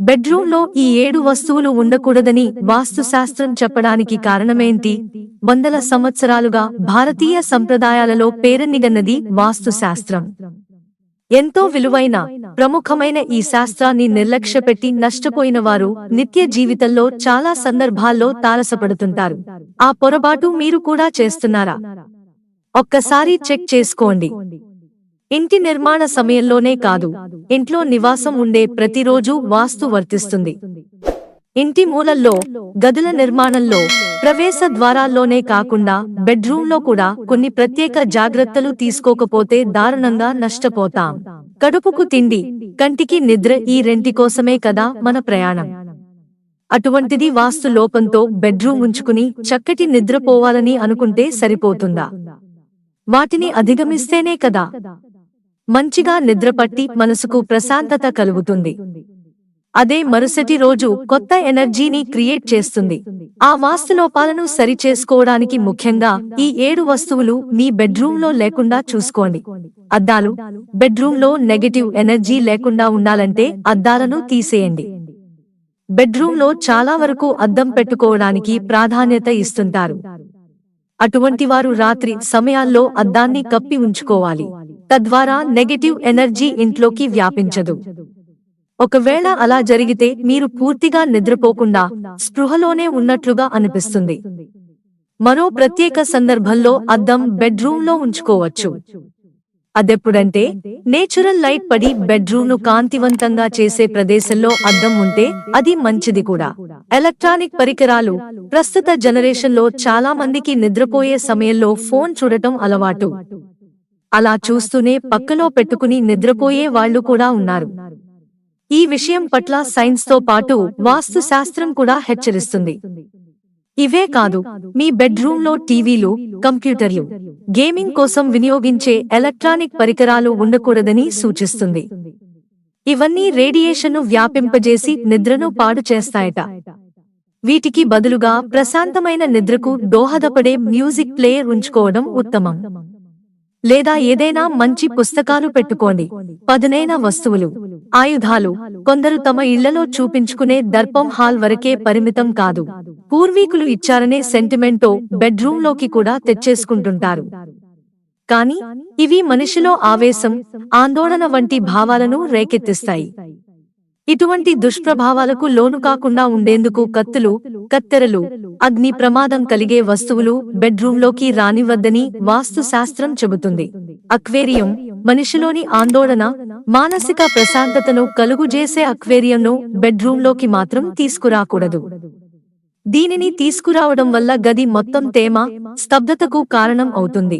బెడ్రూమ్లో ఈ ఏడు వస్తువులు ఉండకూడదని వాస్తుశాస్త్రం చెప్పడానికి కారణమేంటి? వందల సంవత్సరాలుగా భారతీయ సంప్రదాయాలలో పేరెన్నిగన్నది వాస్తుశాస్త్రం. ఎంతో విలువైన ప్రముఖమైన ఈ శాస్త్రాన్ని నిర్లక్ష్యపెట్టి నష్టపోయిన వారు నిత్య జీవితంలో చాలా సందర్భాల్లో తారసపడుతుంటారు. ఆ పొరపాటు మీరు కూడా చేస్తున్నారా? ఒక్కసారి చెక్ చేసుకోండి. ఇంటి నిర్మాణ సమయంలోనే కాదు ఇంట్లో నివాసం ఉండే ప్రతిరోజు వాస్తు వర్తిస్తుంది. ఇంటి మూలల్లో గదుల నిర్మాణంలో ప్రవేశ ద్వారాల్లోనే కాకుండా బెడ్రూమ్లో కూడా కొన్ని ప్రత్యేక జాగ్రత్తలు తీసుకోకపోతే దారుణంగా నష్టపోతాం. కడుపుకు తిండి కంటికి నిద్ర ఈ రెంటి కోసమే కదా మన ప్రయాణం. అటువంటిది వాస్తు లోపంతో బెడ్రూమ్ ఉంచుకుని చక్కటి నిద్రపోవాలని అనుకుంటే సరిపోతుందా? వాటిని అధిగమిస్తేనే కదా మంచిగా నిద్రపట్టి మనసుకు ప్రశాంతత కలుగుతుంది. అదే మరుసటి రోజు కొత్త ఎనర్జీని క్రియేట్ చేస్తుంది. ఆ వాస్తులోపాలను సరిచేసుకోవడానికి ముఖ్యంగా ఈ ఏడు వస్తువులు మీ బెడ్రూమ్లో లేకుండా చూసుకోండి. అద్దాలు బెడ్రూమ్లో నెగటివ్ ఎనర్జీ లేకుండా ఉండాలంటే అద్దాలను తీసేయండి. బెడ్రూమ్లో చాలా వరకు అద్దం పెట్టుకోవడానికి ప్రాధాన్యత ఇస్తుంటారు. అటువంటి వారు రాత్రి సమయాల్లో అద్దాన్ని కప్పి ఉంచుకోవాలి. తద్వారా నెగటివ్ ఎనర్జీ ఇంట్లోకి వ్యాపించదు. ఒకవేళ అలా జరిగితే మీరు పూర్తిగా నిద్రపోకుండా స్పృహలోనే ఉన్నట్లుగా అనిపిస్తుంది. మరో ప్రత్యేక సందర్భంలో అద్దం బెడ్రూమ్లో ఉంచుకోవచ్చు. అదెప్పుడంటే నేచురల్ లైట్ పడి బెడ్రూమ్ను కాంతివంతంగా చేసే ప్రదేశంలో అద్దం ఉంటే అది మంచిది కూడా. ఎలక్ట్రానిక్ పరికరాలు ప్రస్తుత జనరేషన్లో చాలా మందికి నిద్రపోయే సమయంలో ఫోన్ చూడటం అలవాటు. అలా చూస్తూనే పక్కలో పెట్టుకుని నిద్రపోయే వాళ్ళు కూడా ఉన్నారు. ఈ విషయం పట్ల సైన్స్తో పాటు వాస్తు శాస్త్రం కూడా హెచ్చరిస్తుంది. ఇవే కాదు మీ బెడ్రూమ్లో టీవీలు కంప్యూటర్లు గేమింగ్ కోసం వినియోగించే ఎలక్ట్రానిక్ పరికరాలు ఉండకూడదని సూచిస్తుంది. ఇవన్నీ రేడియేషన్ను వ్యాపింపజేసి నిద్రను పాడు చేస్తాయట. వీటికి బదులుగా ప్రశాంతమైన నిద్రకు దోహదపడే మ్యూజిక్ ప్లేయర్ ఉంచుకోవడం ఉత్తమం. లేదా ఏదైనా మంచి పుస్తకాలు పెట్టుకోండి. పదునైన వస్తువులు ఆయుధాలు కొందరు తమ ఇళ్ళలో చూపించుకునే దర్పం హాల్ వరకే పరిమితం కాదు. పూర్వీకులు ఇచ్చారనే సెంటిమెంటో బెడ్రూమ్లోకి కూడా తెచ్చేసుకుంటుంటారు. కాని ఇవి మనిషిలో ఆవేశం ఆందోళన వంటి భావాలను రేకెత్తిస్తాయి. ఇటువంటి దుష్ప్రభావాలకు లోను కాకుండా ఉండేందుకు కత్తులు కత్తెరలు అగ్ని ప్రమాదం కలిగే వస్తువులు బెడ్రూంలోకి రానివ్వద్దని వాస్తు శాస్త్రం చెబుతుంది. అక్వేరియం మనిషిలోని ఆందోళన మానసిక ప్రశాంతతను కలుగుజేసే అక్వేరియంను బెడ్రూంలోకి మాత్రం తీసుకురాకూడదు. దీనిని తీసుకురావడం వల్ల గది మొత్తం తేమ స్తబ్దతకు కారణం అవుతుంది.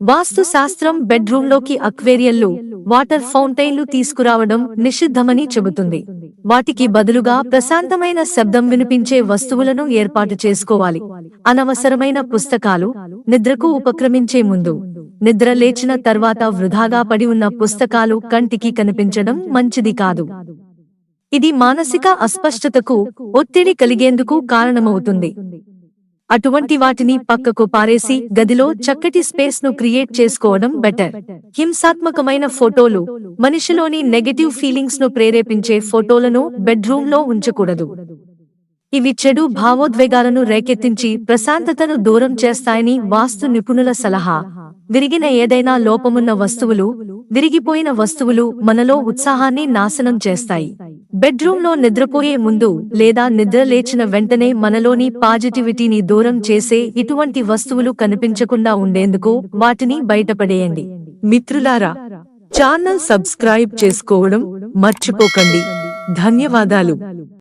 వాస్తు శాస్త్రం బెడ్రూంలోకి అక్వేరియల్లు వాటర్ ఫౌంటైన్లు తీసుకురావడం నిషిద్ధమని చెబుతుంది. వాటికి బదులుగా ప్రశాంతమైన శబ్దం వినిపించే వస్తువులను ఏర్పాటు చేసుకోవాలి. అనవసరమైన పుస్తకాలు నిద్రకు ఉపక్రమించే ముందు నిద్ర లేచిన తర్వాత వృధాగా పడి ఉన్న పుస్తకాలు కంటికి కనిపించడం మంచిది కాదు. ఇది మానసిక అస్పష్టతకు ఒత్తిడి కలిగేందుకు కారణమవుతుంది. అటువంటి వాటిని పక్కకు పారేసి గదిలో చక్కటి స్పేస్ను క్రియేట్ చేసుకోవడం బెటర్ హింసాత్మకమైన ఫోటోలు మనిషిలోని నెగటివ్ ఫీలింగ్స్ను ప్రేరేపించే ఫోటోలను బెడ్రూమ్లో ఉంచకూడదు. ఇవి చెడు భావోద్వేగాలను రేకెత్తించి ప్రశాంతతను దూరం చేస్తాయని వాస్తు నిపుణుల సలహా. విరిగిన ఏదైనా లోపమున్న వస్తువులు విరిగిపోయిన వస్తువులు మనలో ఉత్సాహాన్ని నాశనం చేస్తాయి. బెడ్రూంలో నిద్రపోయే ముందు లేదా నిద్ర లేచిన వెంటనే మనలోని పాజిటివిటీని దూరం చేసే ఇటువంటి వస్తువులు కనిపించకుండా ఉండేందుకు వాటిని బయటపడేయండి. మిత్రులారా ఛానల్ సబ్స్క్రైబ్ చేసుకోవడం మర్చిపోకండి. ధన్యవాదాలు.